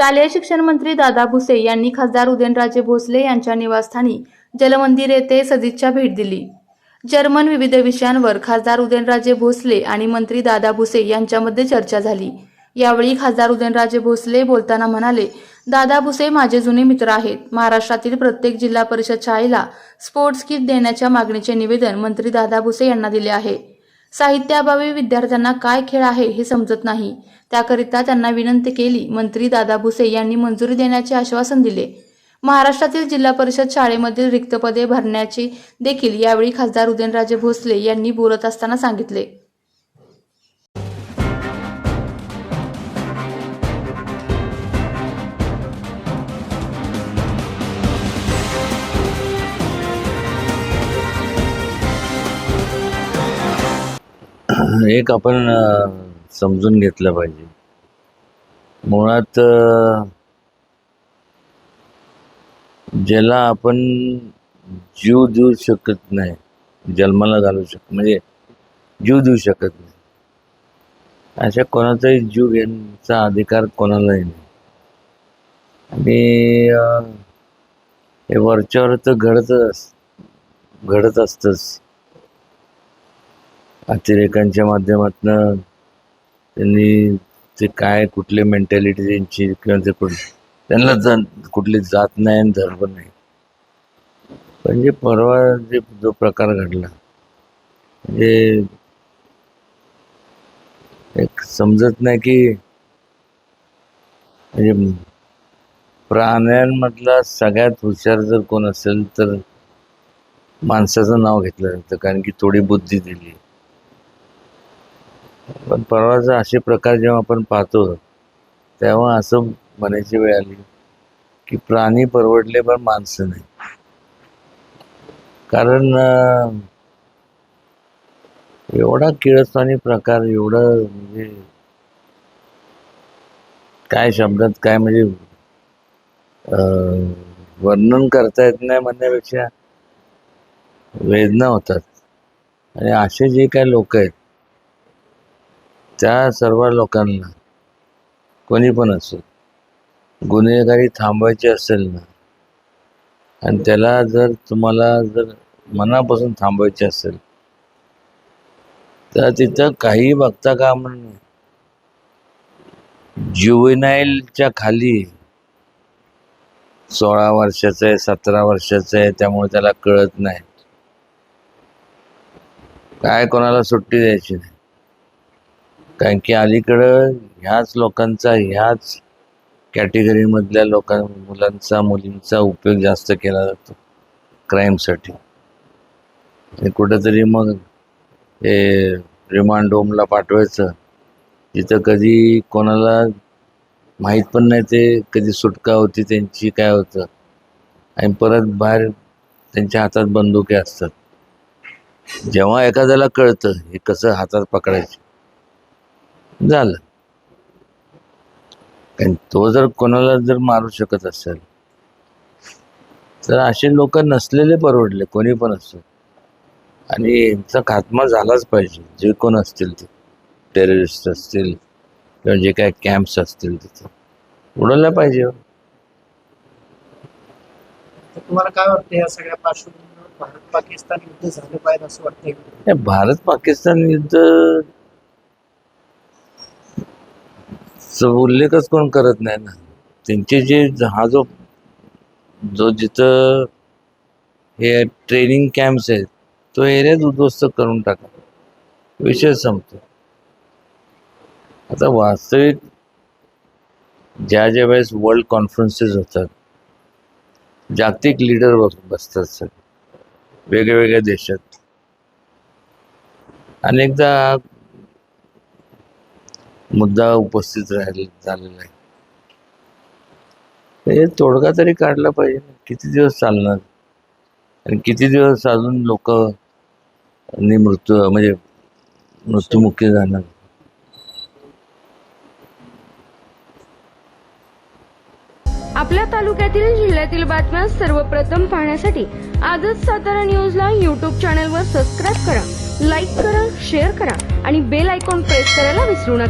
शालेय शिक्षण मंत्री दादा भुसे यांनी खासदार उदयनराजे भोसले यांच्या निवासस्थानी जलमंदिर येथे सदिच्छा भेट दिली. जर्मन विविध विषयांवर खासदार उदयनराजे भोसले आणि मंत्री दादा भुसे यांच्यामध्ये चर्चा झाली. यावेळी खासदार उदयनराजे भोसले बोलताना म्हणाले दादा भुसे माझे जुने मित्र आहेत. महाराष्ट्रातील प्रत्येक जिल्हा परिषद शाळेला स्पोर्ट्स किट देण्याच्या मागणीचे निवेदन मंत्री दादा भुसे यांना दिले आहे. साहित्याअभावी विद्यार्थ्यांना काय खेळ आहे हे समजत नाही. त्याकरिता त्यांना विनंती केली मंत्री दादा भुसे यांनी मंजुरी देण्याचे आश्वासन दिले. महाराष्ट्रातील जिल्हा परिषद शाळेमधील रिक्त पदे भरण्याची देखील यावेळी खासदार उदयनराजे भोसले यांनी बोलत असताना सांगितले. एक आपण समजून घेतलं पाहिजे. मुळात ज्याला आपण जीव देऊ शकत नाही जन्माला घालू शक म्हणजे जीव देऊ शकत नाही अशा कोणाचाही जीव घेण्याचा अधिकार कोणालाही नाही. आणि हे वरच्यावर तर घडतच घडत असतंच. अतिरेकांच्या माध्यमातनं त्यांनी ते काय कुठली मेंटॅलिटी त्यांची किंवा ते कुठ त्यांना जण कुठली जात नाही आणि धर्म नाही. पण जे परवा जे जो प्रकार घडला म्हणजे एक समजत नाही की म्हणजे प्राण्यांमधला सगळ्यात हुशार जर कोण असेल तर माणसाचं नाव घेतलं जातं कारण की थोडी बुद्धी दिली. पण परवाचा असे प्रकार जेव्हा आपण पाहतो तेव्हा असं म्हणायची वेळ आली की प्राणी परवडले पण माणसं नाही. कारण एवढा किळसवाणी प्रकार एवढं म्हणजे काय शब्दात काय म्हणजे अं, वर्णन करता येत नाही म्हणण्यापेक्षा वेदना होतात. आणि असे जे काय लोक आहेत त्या सर्व लोकांना कोणी पण असो गुन्हेगारी थांबवायची असेल ना आणि त्याला जर तुम्हाला जर मनापासून थांबवायची असेल तर तिथं काही बघता का नाही. ज्युवेनाईलच्या खाली सोळा वर्षाचं आहे सतरा वर्षाचं आहे त्यामुळे त्याला कळत नाही. काय कोणाला सुट्टी द्यायची नाही. कारण की अलीकडं ह्याच लोकांचा ह्याच कॅटेगरीमधल्या लोकां मुलांचा मुलींचा उपयोग जास्त केला जातो क्राईमसाठी कुठंतरी मग हे रिमांड होमला पाठवायचं तिथं कधी कोणाला माहीत पण नाही ते कधी सुटका होती त्यांची काय होतं. आणि परत बाहेर त्यांच्या हातात बंदुके असतात. जेव्हा एखाद्याला कळतं हे कसं हातात पकडायचं. झालं. कारण तो जर कोणाला जर मारू शकत असेल तर असे लोक नसलेले परवडले कोणी पण असो. आणि यांचा खात्मा झालाच पाहिजे जे कोण असतील ते. टेररिस्ट असतील किंवा जे काय कॅम्प्स असतील तिथे. उडवल्या पाहिजे तर तुम्हाला काय वाटतं या सगळ्या पार्श्वभूमीवर भारत पाकिस्तान युद्ध झालं पाहिजे असं वाटतंय? हे भारत पाकिस्तान युद्ध त्याचा उल्लेखच कोण करत नाही ना. त्यांचे जे हा जो जो जिथं हे ट्रेनिंग कॅम्प्स आहेत तो एरियाच उद्ध्वस्त करून टाका. विषय संपतो. आता वास्तविक ज्या ज्या वेळेस वर्ल्ड कॉन्फरन्सेस होतात जागतिक लीडर बसतात सगळे. वेगळ्या वेगळ्या देशात. अनेकदा मुद्दा उपस्थित राहिला झालेला आहे. हे तोडगा तरी काढला पाहिजे किती दिवस चालणार? आणि किती दिवस अजून लोक मृत्यू म्हणजे मृत्युमुखी जाणार? आपल्या तालुक्यातील जिल्ह्यातील बातम्या सर्वप्रथम पाहण्यासाठी आजच सातारा न्यूजला यूट्यूब चॅनलवर सबस्क्राईब करा लाईक करा शेअर करा आणि बेल आयकॉन प्रेस करायला विसरू नका.